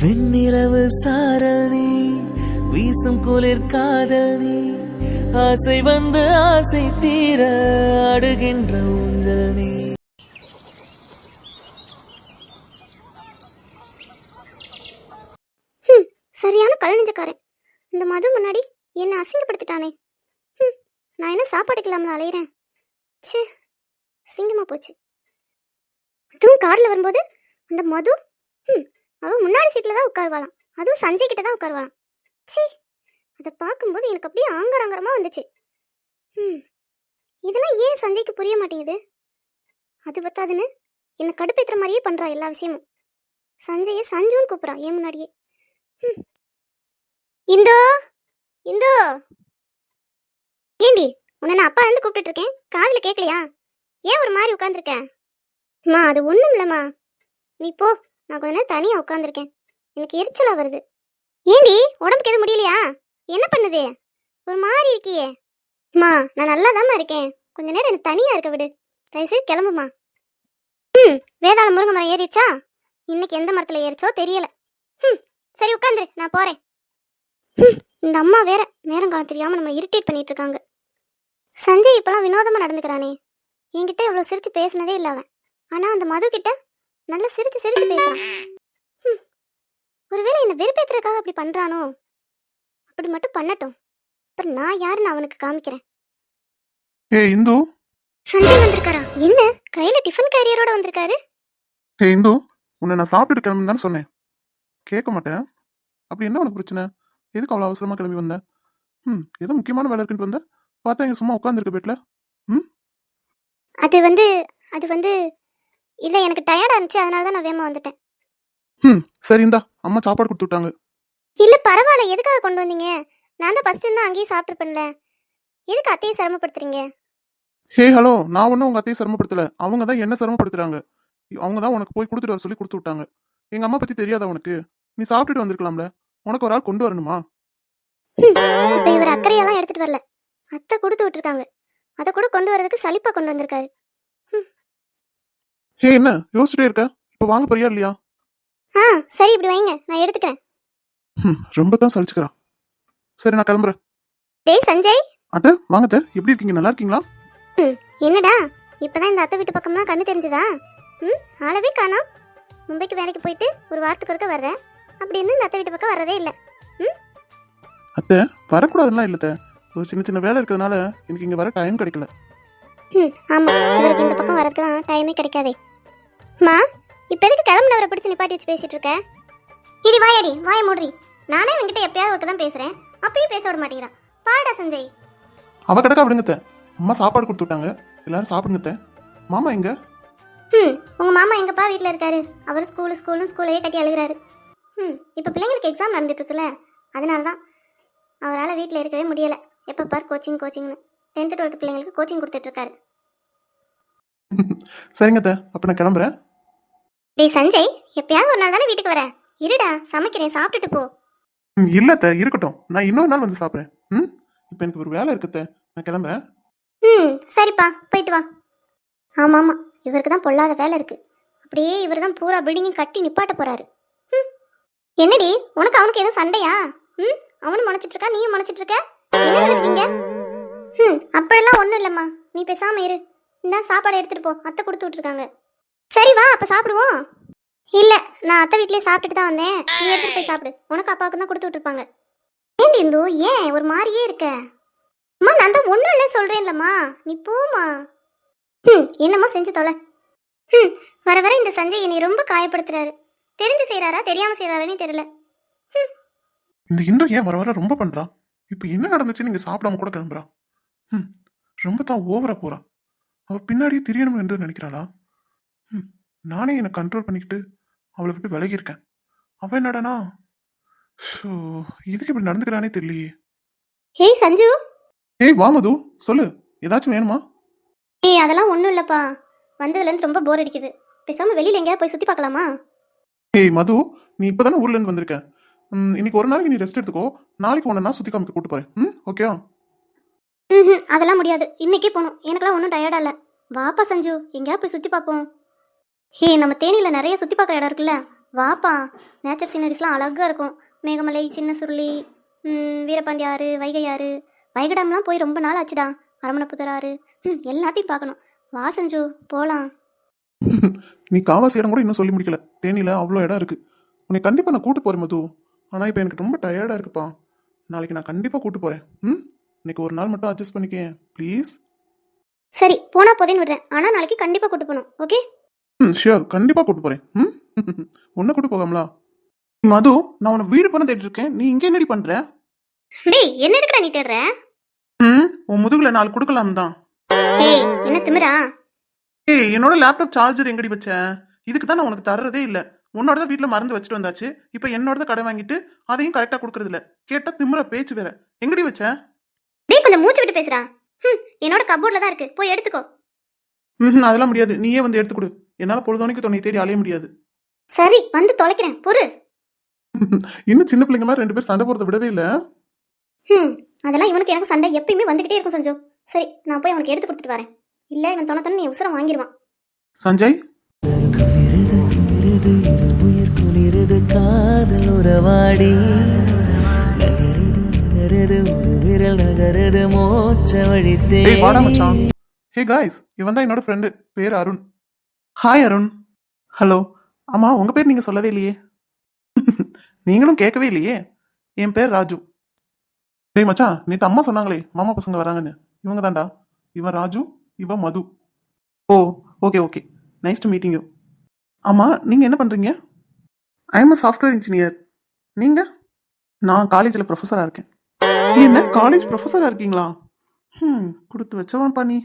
வெண்ணிரவு சாரல் நீ வீசும் குளிர் காதல் நீ ஆசை வந்து ஆசை தீர அடுகின்ற ஊஞ்சல் நீ. சரியான கழுநெஞ்சக்காரன் இந்த மது முன்னாடி என்னை அசிங்கப்படுத்திட்டானே. ஹம், நான் என்ன சாப்பாடு இல்லாமல் அலையிறேன்? ச்சே சிங்கமா போச்சு. அதுவும் கார்ல வரும்போது அந்த மது? ம் அவன் முன்னாடி சீட்ல தான் உட்காருவாளாம். அதுவும் சஞ்சய் கிட்ட தான் உட்காருவாளாம். ச்சீ அதை பார்க்கும்போது எனக்கு அப்படியே ஆங்கராங்கரமா வந்துச்சு. ம் இதெல்லாம் ஏன் சஞ்சய்க்கு புரிய மாட்டேங்குது? அது பத்தாதுன்னு என்னை கடுப்பேத்துற மாதிரியே பண்றா எல்லா விஷயமும். சஞ்சயை சஞ்சுன்னு கூப்பிட்றான் ஏன் முன்னாடியே. ம். இந்தோ இந்தோ. ஏண்டி உன்னை நான் அப்பா இருந்து கூப்பிட்டு இருக்கேன். காதில் கேட்கலையா ஏன் ஒரு மாதிரி உட்காந்துருக்க அம்மா அது ஒன்றும் இல்லைம்மா. நீ போ. நான் கொஞ்ச நேரம் தனியாக உட்காந்துருக்கேன் எனக்கு எரிச்சலாக வருது. ஏண்டி உடம்புக்கு எதுவும் முடியலையா? என்ன பண்ணுது? ஒரு மாதிரி இருக்கியே. அம்மா நான் நல்லா இருக்கேன். கொஞ்ச நேரம் எனக்கு தனியாக இருக்க விடு. தயவுசெய்து கிளம்புமா? ம் வேதாள முருங்கை மரம் ஏறிடுச்சா? இன்னைக்கு எந்த மரத்தில் ஏறிச்சோ தெரியல. ம் சரி உட்காந்துரு நான் போகிறேன் இந்த அம்மா வேற நேரம் காலம் தெரியாமல் நம்ம இரிட்டேட் பண்ணிட்டு இருக்காங்க. சஞ்சய் இப்போலாம் வினோதமாக நடந்துக்கிறானே. என்கிட்ட இவ்வளோ சிரித்து பேசினதே இல்லை அவன். ஆனால் அந்த மது கிட்ட நல்லா சிரிச்சு சிரிச்சு பேசுறான். ஒருவேளை என்ன வெறுப்பேத்துறதுக்காக அப்படி பண்றானோ? அப்படி மட்டும் பண்ணட்டும். அப்புறம் நான் யாருன்னு அவனுக்கு காமிக்கிறேன். ஏ இந்து. சஞ்சய் வந்திருக்காரா? என்ன? கையில டிஃபன் கேரியரோட வந்திருக்காரு? ஏ இந்து உன்னை நான் சாப்பிட்டுட்டு கிளம்புன்னு தானே சொன்னேன். கேட்க மாட்டேன். அப்படி என்ன உனக்கு பிரச்சனை? எதுக்கு அவ்வளோ அவசரமா கிளம்பி வந்த? ம் ஏதோ முக்கியமான வேலை இருக்குன்னு வந்த. பார்த்தா இங்க சும்மா உட்காந்துருக்க பெட்ல. அது வந்து அது வந்து இல்ல எனக்கு டயர்டா இருந்துச்சு. அதனால தான் நான் வேகமா வந்துட்டேன். ம் சரி இந்தா. அம்மா சாப்பாடு கொடுத்து விட்டாங்க. இல்ல பரவாயில்ல. எதுக்காக கொண்டு வந்தீங்க? நான் தான் ஃபர்ஸ்ட் இருந்தா அங்கேயே சாப்பிட்டுருப்பேன்ல. எதுக்கு அத்தையை சிரமப்படுத்துறீங்க? Hey hello. நான் ஒன்றும் உங்க அத்தையை சிரமப்படுத்தல. அவங்க தான் என்ன சிரமப்படுத்துறாங்க? அவங்க தான் உனக்கு போய் கொடுத்துட்டு வர சொல்லி கொடுத்து விட்டாங்க. எங்க அம்மா பத்தி தெரியாதா உனக்கு? நீ சாப்பிட்டுட்டு வந்திருக்கலாம்ல. உனக்கு ஒரு ஆள் கொண்டு வரணுமா? இப்ப இவர் அக்கறையெல்லாம் எடுத்துட்டு வரல. அத்தை கொடுத்து விட்டுருக்காங்க. அதை கூட கொண்டு வரதுக்கு சலிப்பா கொண்டு வந்திருக்காரு. ஹே என்ன? யோசிச்சுட்டே இருக்க? இப்போ வாங்க போறியா இல்லையா? ஆ சரி இப்படி வைங்க. நான் எடுத்துக்கிறேன். ம் ரொம்ப தான் சலிச்சுக்கிறா. சரி நான் கிளம்புறேன். டேய் சஞ்சய். அத்தை வாங்க அத்தை. எப்படி இருக்கீங்க? நல்லா இருக்கீங்களா? என்னடா? இப்பதான் இந்த அத்தை வீட்டு பக்கம்லாம் கண்ணு தெரிஞ்சுதா? ம் ஆளவே காணோம். மும்பைக்கு வேலைக்கு போயிட்டு ஒரு வாரத்துக்கு ஒருக்க வர்றேன். அப்படின்னு இந்த அத்தை வீட்டு பக்கம் வர்றதே இல்லை. அத்தை வரக்கூடாதுலாம் இல்ல அத்தை. ஒரு சின்ன சின்ன வேலை இருக்கிறதுனால எனக்கு இங்க வர டைம் கிடைக்கல. ம் ஆமா. இவருக்கு இந்த பக்கம் வரதுக்கு தான் டைமே கிடைக்காதே. மா இப்போ எதுக்கு கிளம்புனவரை பிடிச்சு நிப்பாட்டி வச்சு பேசிட்டு இருக்க? இடி வாயடி வாய மூடுறி. நானே இவன்கிட்ட எப்பயாவது ஒருக்க தான் பேசுறேன். அப்பயும் பேச விட மாட்டேங்கிறான். பாடா சஞ்சய். அவ கிடக்கா விடுங்க அத்தை. அம்மா சாப்பாடு கொடுத்து விட்டாங்க. எல்லாரும் சாப்பிடுங்க அத்தை. மாமா எங்க? ம் உங்க மாமா எங்கப்பா வீட்டில் இருக்காரு? அவர் ஸ்கூலு ஸ்கூலும் ஸ்கூலையே கட்டி அழுகிறாரு. ம் இப்போ பிள்ளைங்களுக்கு எக்ஸாம் நடந்துட்டு இருக்குல்ல? அதனால தான் அவரால் வீட்டில் இருக்கவே முடியலை. எப்போ பார் கோச்சிங் கோச்சிங்னு டென்த்து டுவெல்த்து பிள்ளைங்களுக்கு கோச்சிங் கொடுத்துட்டு இருக்காரு. சரிங்க அத்தை. அப்ப நான் கிளம்புறேன். டேய் சஞ்சய் எப்பயாவது ஒரு நாள் தானே வீட்டுக்கு வர? இருடா சமைக்கிறேன் சாப்பிட்டுட்டு போ. ம், இல்ல அத்தை இருக்கட்டும். நான் இன்னொரு நாள் வந்து சாப்பிட்றேன். ம்? இப்போ எனக்கு ஒரு வேலை இருக்கு அத்தை நான் கிளம்புறேன். ம் சரிப்பா போயிட்டு வா. ஆமாம் ஆமாம் இவருக்கு தான் பொல்லாத வேலை இருக்கு. அப்படியே இவர் தான் பூரா பில்டிங்கும் கட்டி நிப்பாட்ட போறாரு. ம். என்னடி உனக்கு அவனுக்கு எதுவும் சண்டையா? ம் அவனும் முளைச்சிட்டு இருக்கா? நீயும் முளைச்சிட்டு இருக்க? என்ன ம் அப்படியெல்லாம் ஒன்றும் இல்லைம்மா. நீ பேசாம இரு. இந்த சாப்பாடு எடுத்துட்டு போ. அத்தை கொடுத்து விட்டுருக்காங்க. சரி வா அப்போ சாப்பிடுவோம். இல்லை நான் அத்தை வீட்லயே சாப்பிட்டுட்டு தான் வந்தேன். நீ எடுத்துட்டு போய் சாப்பிடு. உனக்கு அப்பாவுக்கு தான் கொடுத்து விட்டுருப்பாங்க. ஏண்டி இந்து ஏன் ஒரு மாதிரியே இருக்க? அம்மா நான் தான் ஒன்றும் இல்லை சொல்கிறேன்லம்மா நீ போம்மா. ம் என்னம்மா செஞ்சு தொலை. ம் வர வர இந்த சஞ்சய் என்னை ரொம்ப காயப்படுத்துறாரு. தெரிஞ்சு செய்கிறாரா தெரியாமல் செய்கிறாரானே தெரியல. இந்த இந்து ஏன் வர வர ரொம்ப பண்றா? இப்போ என்ன நடந்துச்சு? நீங்க சாப்பிடாம கூட கிளம்புறா. ம் ரொம்ப தான் ஓவரா போறா. அவ பின்னாடியே தெரியணும் என்று நினைக்கிறாளா? நானே என்னை கண்ட்ரோல் பண்ணிக்கிட்டு அவளை விட்டு விலகி இருக்கேன் அவ என்னடானா? ஷோ இதுக்கு இப்படி நடந்துக்கிறானே தெரியலையே. ஏய் சஞ்சு. ஏய் வா மது சொல்லு ஏதாச்சும் வேணுமா? ஏய் அதெல்லாம் ஒன்றும் இல்லைப்பா. வந்ததுலேருந்து ரொம்ப போர் அடிக்குது. பேசாமல் வெளியில் எங்கேயாவது போய் சுற்றி பார்க்கலாமா? ஏய் மது நீ இப்பதானே ஊர்ல இருந்து வந்திருக்க. இன்னைக்கு ஒரு நாளைக்கு நீ ரெஸ்ட் எடுத்துக்கோ. நாளைக்கு உன்னை நான் சுத்தி காமிக்க கூட்டு போறேன். ம் ஓகேவா? ம் அதெல்லாம் முடியாது. இன்னைக்கே போகணும். எனக்கெல்லாம் ஒன்றும் டயர்டா இல்லை. வாப்பா சஞ்சு. எங்கேயாவது போய் சுற்றி பார்ப்போம். ஹே நம்ம தேனியில் நிறைய சுற்றி பார்க்குற இடம் இருக்குல்ல? வாப்பா நேச்சர் சீனரிஸ்லாம் அழகாக இருக்கும். மேகமலை சின்ன சுருளி வீரபாண்டி ஆறு வைகை ஆறு வைகை டேம்லாம் போய் ரொம்ப நாள் ஆச்சுடா. அரமணப்புதர் ஆறு ம், எல்லாத்தையும் பார்க்கணும். வா சஞ்சு போகலாம் நீ காவாசி இடம் கூட இன்னும் சொல்லி முடிக்கல. தேனியில் அவ்வளோ இடம் இருக்கு. உன்னை கண்டிப்பாக நான் கூட்டு போகிறேன் மது. ஆனால் இப்போ எனக்கு ரொம்ப டயர்டாக இருக்குப்பா. நாளைக்கு நான் கண்டிப்பாக கூட்டு போகிறேன் ம்? இன்னைக்கு ஒரு நாள் மட்டும் அட்ஜஸ்ட் பண்ணிக்கேன் ப்ளீஸ் சரி போனா போதேன்னு விடுறேன். ஆனால் நாளைக்கு கண்டிப்பாக கூட்டு போகணும். ஓகே? ம் ஷியோர் கண்டிப்பாக கூட்டு போகிறேன் ம்? உன்னை கூட்டு போகாமலா? மது நான் உன்னை வீடு பண்ண தேடிட்டு இருக்கேன். நீ இங்கே என்னடி பண்ணுற டேய் என்ன எதுக்குடா நீ தேடுற? ம் உன் முதுகுல நாலு கொடுக்கலாம் தான். ஏய் என்ன திமிரா? ஏய் என்னோட லேப்டாப் சார்ஜர் எங்கடி வச்ச? இதுக்கு தான் நான் உனக்கு தர்றதே இல்லை. உன்னோட தான் வீட்டில் மறந்து வச்சுட்டு வந்தாச்சு. இப்போ என்னோட தான் கடை வாங்கிட்டு அதையும் கரெக்டாக கொடுக்கறது இல்ல. கேட்டா திமிர பேச்சு வேற. எங்கடி வச்ச? டேய் கொஞ்சம் மூச்சு விட்டு பேசுறா ம் என்னோட கபோர்டில் தான் இருக்கு. போய் எடுத்துக்கோ. ம் அதெல்லாம் முடியாது. நீயே வந்து எடுத்து கொடு. என்னால் பொழுதுனைக்கு துணை தேடி அலைய முடியாது. சரி வந்து தொலைக்கிறேன். பொறு. இன்னும் சின்ன பிள்ளைங்க மாதிரி ரெண்டு பேர் சண்டை போறதை விடவே இல்லை? ம் அதெல்லாம் இவனுக்கு எனக்கு சண்டை எப்பயுமே வந்துகிட்டே இருக்கும் சஞ்சு. சரி நான் போய் அவனுக்கு எடுத்து கொடுத்துட்டு வரேன். இல்லை இவன் தொண தொண்ணு நீ உசுரம் வாங்கிடுவான் சஞ்சய்? காதல் உறவாடி நகருது மோட்ச வழி ஹே காய்ஸ் இவன் தான் என்னோட ஃப்ரெண்டு பேர் அருண். ஹாய் அருண் ஹலோ ஆமாம் உங்கள் பேர் நீங்கள் சொல்லவே இல்லையே. நீங்களும் கேட்கவே இல்லையே. என் பேர் ராஜு. டேய் மச்சான் நேற்று அம்மா சொன்னாங்களே மாமா பசங்க வராங்கன்னு. இவங்க தாண்டா இவன் ராஜு இவன் Madhu. Oh okay okay nice to meeting you ஆமாம் நீங்கள் என்ன பண்ணுறீங்க ஐ எம் சாஃப்ட்வேர் இன்ஜினியர் நீங்கள் நான் காலேஜில் ப்ரொஃபஸராக இருக்கேன். நீ என்ன காலேஜ் ப்ரொஃபஸராக இருக்கீங்களா? ம் கொடுத்து வச்சவன்ப்பா நீ.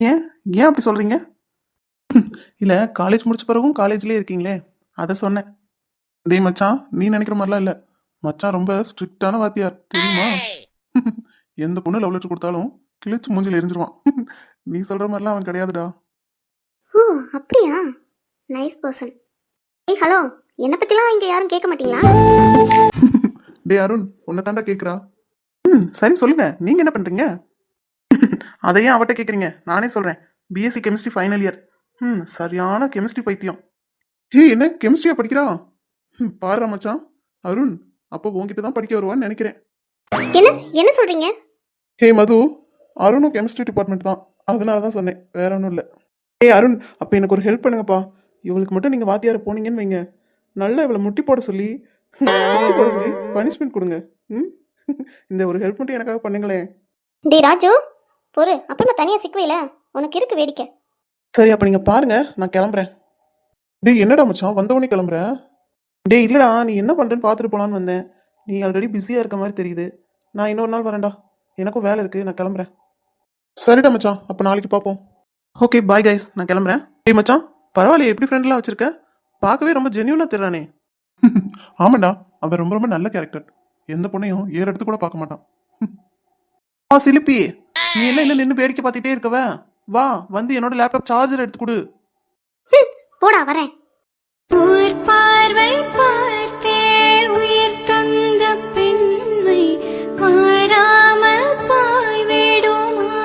ஏன் ஏன் அப்படி சொல்கிறீங்க இல்லை காலேஜ் முடிச்ச பிறகும் காலேஜ்லேயே இருக்கீங்களே அதை சொன்னேன். டேய் மச்சான் நீ நினைக்கிற மாதிரிலாம் இல்லை. மச்சான் ரொம்ப ஸ்ட்ரிக்டான வாத்தியார் தெரியுமா? எந்த பொண்ணு லவ் லெட்டர் கொடுத்தாலும் கிழிச்சு மூஞ்சில எரிஞ்சிருவான். நீ சொல்கிற மாதிரிலாம் அவன் கிடையாதுடா. ஓ அப்படியா? நைஸ் பர்சன் ஏய் ஹலோ என்னை பற்றிலாம் இங்கே யாரும் கேட்க மாட்டீங்களா? டே அருண் உன்னை தாண்டா கேட்குறா ம் சரி சொல்லுங்க நீங்கள் என்ன பண்ணுறீங்க அதையே அவட்ட கேட்குறீங்க நானே சொல்கிறேன் பிஎஸ்சி கெமிஸ்ட்ரி ஃபைனல் இயர் ம் சரியான கெமிஸ்ட்ரி பைத்தியம். ஏய் என்ன கெமிஸ்ட்ரியா படிக்கிறா? ம் பாரு மச்சான். அருண் அப்போ உன்கிட்ட தான் படிக்க வருவான்னு நினைக்கிறேன். என்ன? என்ன சொல்கிறீங்க ஹே மது. அருணும் கெமிஸ்ட்ரி டிபார்ட்மெண்ட் தான். அதனால தான் சொன்னேன். வேற ஒன்றும் இல்லை. ஏய் அருண் அப்போ எனக்கு ஒரு ஹெல்ப் பண்ணுங்கப்பா. இவளுக்கு மட்டும் நீங்கள் வாத்தியார் போனீங்கன்னு வைங்க. நல்லா இவளை முட்டி போட சொல்லி முட்டி போட சொல்லி பனிஷ்மெண்ட் கொடுங்க. ம் இந்த ஒரு ஹெல்ப் மட்டும் எனக்காக பண்ணுங்களேன். டேய் ராஜு பொறு அப்புறமா தனியாக சிக்குவையில. உனக்கு இருக்கு வேடிக்கை. சரி அப்போ நீங்கள் பாருங்க நான் கிளம்புறேன். டேய் என்னடா மச்சான்? வந்தவொடனே கிளம்புறேன் டேய் இல்லைடா நீ என்ன பண்ணுறேன்னு பார்த்துட்டு போலான்னு வந்தேன். நீ ஆல்ரெடி பிஸியாக இருக்க மாதிரி தெரியுது. நான் இன்னொரு நாள் வரேன்டா. எனக்கும் வேலை இருக்குது நான் கிளம்புறேன். சரிடா மச்சான் அப்போ நாளைக்கு பார்ப்போம் ஓகே பாய் கைஸ் நான் கிளம்புறேன். டேய் மச்சான் பரவாயில்லையே எப்படி ஃப்ரெண்ட்லாம் வச்சிருக்க? பார்க்கவே ரொம்ப ஜென்யூனாக தெரிறானே. ஆமாண்டா அவன் ரொம்ப ரொம்ப நல்ல கேரக்டர் எந்த பொண்ணையும் ஏற எடுத்து கூட பார்க்க மாட்டான். ஆ சிலிப்பி நீ என்ன என்ன நின்று வேடிக்கை பார்த்துட்டே இருக்கவ? வா வந்து என்னோட லேப்டாப் சார்ஜர் எடுத்து கொடு. போடா வரேன். பார்வை பார்த்தே உயிர் தந்த பெண்மை மாறாமல் போய்விடுமா?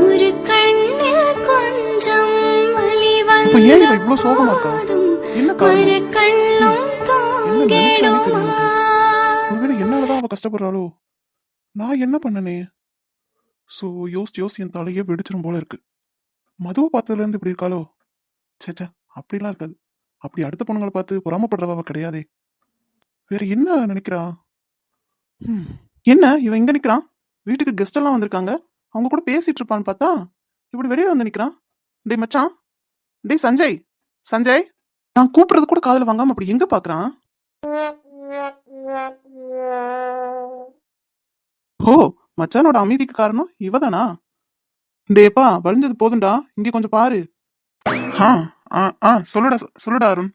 ஒரு கண்ணில் கொஞ்சம் வலி இப்ப ஏன் இவ இவ்ளோ சோகமா இருக்கா? என்ன காரணம்? ஒரு கண்ணும் என்ன நினைக்கிறானே தெரியல தூங்கிடுமா? ஒருவேளை என்னாலதான் அவ கஷ்டப்படுறாளோ? நான் என்ன பண்ணனே? ஸோ யோசிச்சு யோசிச்சு என் தலையே வெடிச்சிரும் போல இருக்கு. மதுவை பார்த்ததுல இருந்து இப்படி இருக்காளோ? சேச்சா அப்படிலாம் இருக்காது. அப்படி அடுத்த பொண்ணுங்களை பார்த்து பொறாமப்படுறவ கிடையாதே. வேற என்ன நினைக்கிறா? என்ன? இவன் இங்க நிக்கிறான்? வீட்டுக்கு கெஸ்ட் எல்லாம் வந்திருக்காங்க. அவங்க கூட பேசிட்டு இருப்பான்னு பார்த்தா இப்படி வெளியில வந்து நிக்கிறான். டேய் மச்சான். டேய் சஞ்சய். சஞ்சய். நான் கூப்பிடுறது கூட காதுல வாங்காம அப்படி எங்க பாக்குறான் ஓ மச்சானோட அமைதிக்கு காரணம் இவதானா? டேப்பா வழிஞ்சது போதும்டா. இங்க கொஞ்சம் பாரு. ஆ ஆ ஆ சொல்லுடா சொல்லுடா அருண்.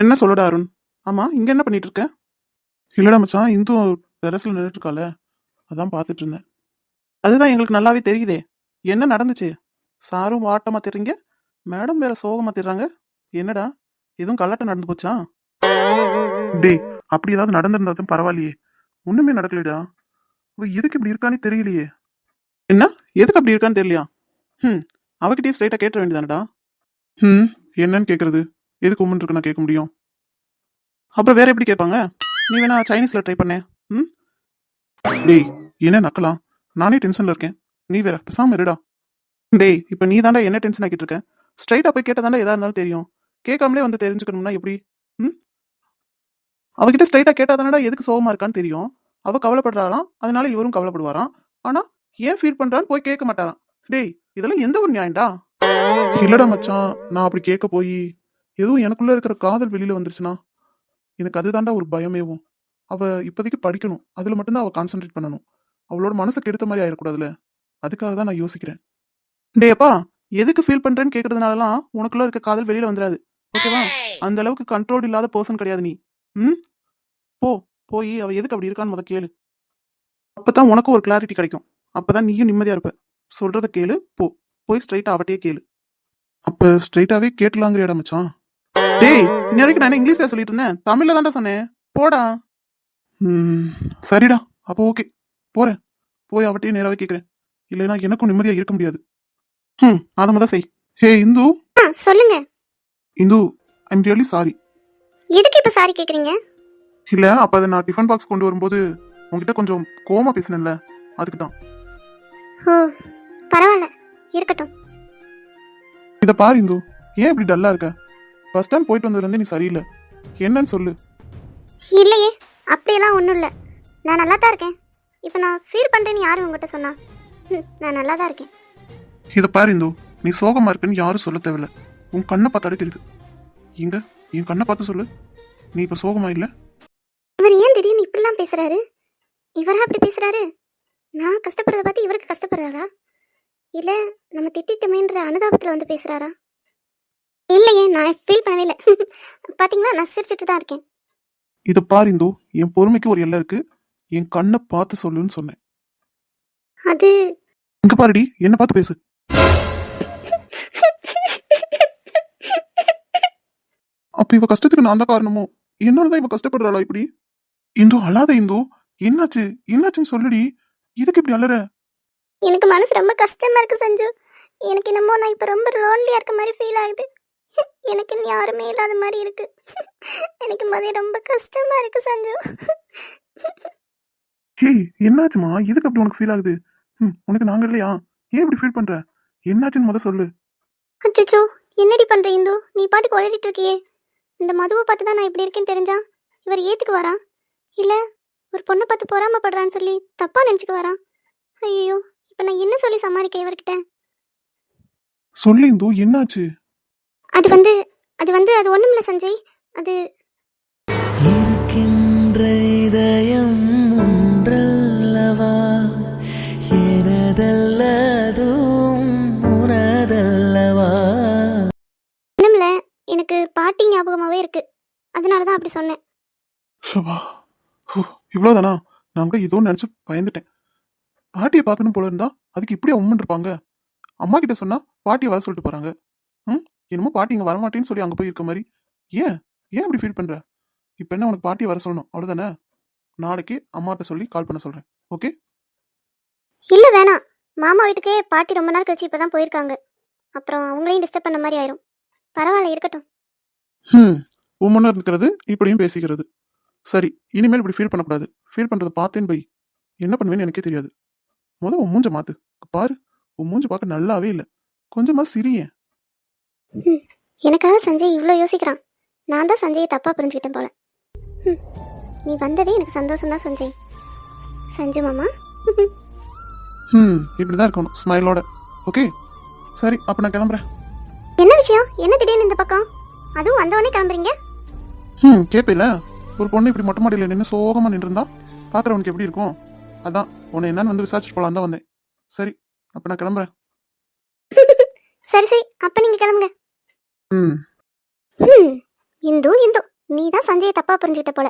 என்ன சொல்லுடா அருண்? ஆமா இங்க என்ன பண்ணிட்டு இருக்க இல்லடா மச்சான் இந்து டெரஸ்ல நின்றுட்டு இருக்கால அதான் பார்த்துட்டு இருந்தேன் அதுதான் எங்களுக்கு நல்லாவே தெரியுதே. என்ன நடந்துச்சு? சாரும் வாட்டமா தெரியுங்க மேடம் வேற சோகமா தெரிறாங்க. என்னடா? எதுவும் கல்லாட்டம் நடந்து போச்சா? டேய் அப்படி ஏதாவது நடந்திருந்தாலும் பரவாயில்லையே. ஒண்ணுமே நடக்கலடா. அவ எதுக்கு இப்படி இருக்கானே தெரியலையே. என்ன? எதுக்கு அப்படி இருக்கான்னு தெரியலையா? ம் அவகிட்டயே ஸ்ட்ரைட்டா கேட்ட வேண்டியதானடா? ம் என்னன்னு கேக்குறது? எதுக்கு உமன் இருக்கு நான் கேட்க முடியும்? அப்புறம் வேற எப்படி கேட்பாங்க? நீ வேணா சைனீஸ்ல ட்ரை பண்ணேன் ம்? டேய் என்ன நக்கலாம் நானே டென்ஷன்ல இருக்கேன். நீ வேற பேசாம இருடா. டேய் இப்போ நீ தாண்டா என்ன டென்ஷன் ஆக்கிட்டு இருக்க ஸ்ட்ரைட்டா போய் கேட்டதாண்டா எதா இருந்தாலும் தெரியும். கேட்காமலே வந்து தெரிஞ்சுக்கணும்னா எப்படி? ம்? அவகிட்ட ஸ்ட்ரைட்டா கேட்டாதானடா எதுக்கு சோகமா இருக்கான்னு தெரியும். அவ கவலைப்படுறாளாம் அதனால இவரும் கவலைப்படுவாராம். ஆனா ஏன் ஃபீல் பண்றான்னு போய் கேட்க மாட்டாராம். டேய் இதெல்லாம் எந்த ஒரு நியாயம்டா? இல்லடா மச்சான் நான் அப்படி கேட்க போய் எதுவும் எனக்குள்ள இருக்கிற காதல் வெளியில வந்துருச்சுன்னா எனக்கு அதுதான்டா ஒரு பயமேவும். அவ இப்போதைக்கு படிக்கணும் அதுல மட்டும்தான் அவ கான்சென்ட்ரேட் பண்ணணும். அவளோட மனசை கெடுத்த மாதிரி ஆயிடக்கூடாதுல அதுக்காக தான் நான் யோசிக்கிறேன். டேப்பா எதுக்கு ஃபீல் பண்றேன்னு கேக்குறதுனாலலாம் உனக்குள்ள இருக்க காதல் வெளியில வந்துடாது ஓகேவா? அந்த அளவுக்கு கண்ட்ரோல் இல்லாத பர்சன் கிடையாது நீ. ம்? போ. போய் அவ எதுக்கு அப்படி இருக்கான்னு முத கேளு. அப்பதான் உனக்கும் ஒரு கிளாரிட்டி கிடைக்கும். அப்பதான் நீயும் நிம்மதியா இருப்ப. சொல்றத கேளு போ. போய் ஸ்ட்ரைட்டா அவட்டையே கேளு. அப்ப ஸ்ட்ரைட்டாவே கேட்டலாங்கிறியாடா மச்சான். டேய் இன்ன வரைக்கும் நான் இங்கிலீஷ்ல சொல்லிட்டு இருந்தேன்? தமிழ்ல தான்டா சொன்னேன். போடா. ம் சரிடா. அப்போ ஓகே. போறேன் போய் அவட்டையே நேராவே கேட்குறேன் இல்லைன்னா எனக்கும் நிம்மதியா இருக்க முடியாது. ம் அதை முத செய். ஹே இந்து. சொல்லுங்க. இந்து ஐம் ரியலி சாரி எதுக்கு இப்ப சாரி கேக்குறீங்க? இல்ல அப்ப அதை நான் டிஃபன் பாக்ஸ் கொண்டு வரும்போது உன்கிட்ட கொஞ்சம் கோமா பேசினேன்ல அதுக்கு தான் பரவாயில்ல இருக்கட்டும். இதை பாரு இந்து ஏன் இப்படி டல்லா இருக்க? ஃபர்ஸ்ட் டைம் போயிட்டு வந்ததுலேருந்து நீ சரியில்லை. என்னன்னு சொல்லு. இல்லையே அப்படியெல்லாம் ஒன்றும் இல்லை. நான் நல்லா தான் இருக்கேன். இப்போ நான் ஃபீல் பண்ணுறேன்னு யார் உங்ககிட்ட சொன்னா? ம், நான் நல்லா தான் இருக்கேன். இதை பாரு இந்து நீ சோகமா இருக்குன்னு யாரும் சொல்ல தேவையில்ல. உன் கண்ணை பார்த்தாலே தெரியுது. எங்க என் கண்ணை பார்த்து சொல்லு. நீ இப்ப சோகமா இல்ல? இவர் ஏன் திடீர்னு இப்படிலாம் பேசுறாரு? இவரா அப்படி பேசுறாரு? நான் கஷ்டப்படுறத பார்த்து இவருக்கு கஷ்டப்படுறாரா? இல்ல நம்ம திட்டிட்டோமேன்ற அனுதாபத்துல வந்து பேசுறாரா? இல்லையே நான் ஃபீல் பண்ணவே இல்லை. பாத்தீங்களா? நான் சிரிச்சிட்டு தான் இருக்கேன். இதை பாரு இந்து என் பொறுமைக்கு ஒரு எல்லை இருக்கு. என் கண்ணை பார்த்து சொல்லுன்னு சொன்னேன். அது இங்க பாருடி என்ன பார்த்து பேசு. அப்ப இவ கஷ்டத்துக்கு நான் தான் காரணமோ? என்னாலதான் இவ கஷ்டப்படுறாளா இப்படி? இந்து அழாத இந்து என்னாச்சு? என்னாச்சுன்னு சொல்லுடி. இதுக்கு இப்படி அலற? எனக்கு மனசு ரொம்ப கஷ்டமா இருக்கு சஞ்சு. எனக்கு என்னமோ நான் இப்போ ரொம்ப லோன்லியா இருக்க மாதிரி ஃபீல் ஆகுது. எனக்கு இனி யாருமே இல்லாத மாதிரி இருக்கு. எனக்கு முதல்ல ரொம்ப கஷ்டமா இருக்கு சஞ்சு. ஏய் என்னாச்சுமா? எதுக்கு அப்படி உனக்கு ஃபீல் ஆகுது? ம் உனக்கு நாங்க இல்லையா? ஏன் இப்படி ஃபீல் பண்ற? என்னாச்சுன்னு முத சொல்லு. அச்சச்சோ என்னடி பண்ற இந்து? நீ பாட்டுக்கு உளறிட்டு இருக்கியே. இந்த மதுவை பார்த்து தான் நான் இப்படி இருக்கேன்னு தெரிஞ்சா? இவர் ஏத்துக்கு வரா? இல்ல ஒரு பொண்ணை பார்த்து பொறாமப்படுறான்னு சொல்லி தப்பா நினைச்சுக்கு வரா ஐயோ இப்போ நான் என்ன சொல்லி சமாளிக்க இவர்கிட்ட? சொல்லு இந்து என்னாச்சு? அது வந்து அது வந்து அது ஒண்ணுமில்ல சஞ்சய் அது இருக்கின்ற இதயம் ஒன்றல்லவா? எனதல்லதும் உனதல்லவா? ஒண்ணுமில்ல எனக்கு பாட்டி ஞாபகமாவே இருக்கு. அதனால தான் அப்படி சொன்னேன். ஹூ, இவ்வளவுதானா? நான் கூட ஏதோ நினைச்சு பயந்துட்டேன். பாட்டியை பார்க்கணும் போல இருந்தா அதுக்கு இப்படியே உம்மன் இருப்பாங்க. அம்மா கிட்ட சொன்னா பாட்டியை வர சொல்லிட்டு போறாங்க. ம் என்னமோ பாட்டி இங்க வரமாட்டேன்னு சொல்லி அங்க போய் இருக்க மாதிரி. ஏன்? ஏன் இப்படி ஃபீல் பண்ற? இப்ப என்ன உனக்கு பாட்டியை வர சொல்லணும்? அவ்வளவுதானே? நாளைக்கு அம்மாட்ட சொல்லி கால் பண்ண சொல்றேன். ஓகே இல்ல வேணாம். மாமா வீட்டுக்கே பாட்டி ரொம்ப நாள் கழிச்சு இப்பதான் போயிருக்காங்க. அப்புறம் அவங்களையும் டிஸ்டர்ப் பண்ண மாதிரி ஆயிரும். பரவாயில்ல இருக்கட்டும். ம் உம்மனா இருக்கிறது இப்படியும் பேசிக்கிறது. சரி இனிமேல் இப்படி ஃபீல் பண்ணக்கூடாது. ஃபீல் பண்றதை பார்த்தேன் பை. என்ன பண்ணுவேன்னு எனக்கே தெரியாது. முத உன் மூஞ்ச மாத்து. பாரு உன் மூஞ்ச பார்க்க நல்லாவே இல்லை. கொஞ்சமா சிரியேன் எனக்காக சஞ்சய் இவ்வளோ யோசிக்கிறான். நான் தான் சஞ்சயை தப்பா புரிஞ்சுக்கிட்டேன் போல. நீ வந்ததே எனக்கு சந்தோஷம் தான் சஞ்சய். சஞ்சு மாமா. ம் இப்படிதான் இருக்கணும் ஸ்மைலோட ஓகே சரி அப்ப நான் கிளம்புறேன். என்ன விஷயம்? என்ன திடீர்னு இந்த பக்கம்? அதுவும் வந்தவொடனே கிளம்புறீங்க? ம் கேட்பில ஒரு பொண்ணு இப்படி மொட்டை மாடியில் நின்று சோகமா நின்றுருந்தா பார்க்குறவனுக்கு எப்படி இருக்கும்? அதான் உன்னை என்னன்னு வந்து விசாரிச்சுட்டு போலாம் தான் வந்தேன். சரி அப்ப நான் கிளம்புறேன். சரி சரி அப்ப நீங்க கிளம்புங்க. ம். இந்து இந்து நீ தான் சஞ்சயை தப்பா புரிஞ்சுக்கிட்ட போல.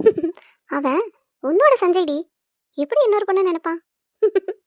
அவன் உன்னோட சஞ்சய்டி எப்படி இன்னொரு பொண்ணு நினைப்பான்?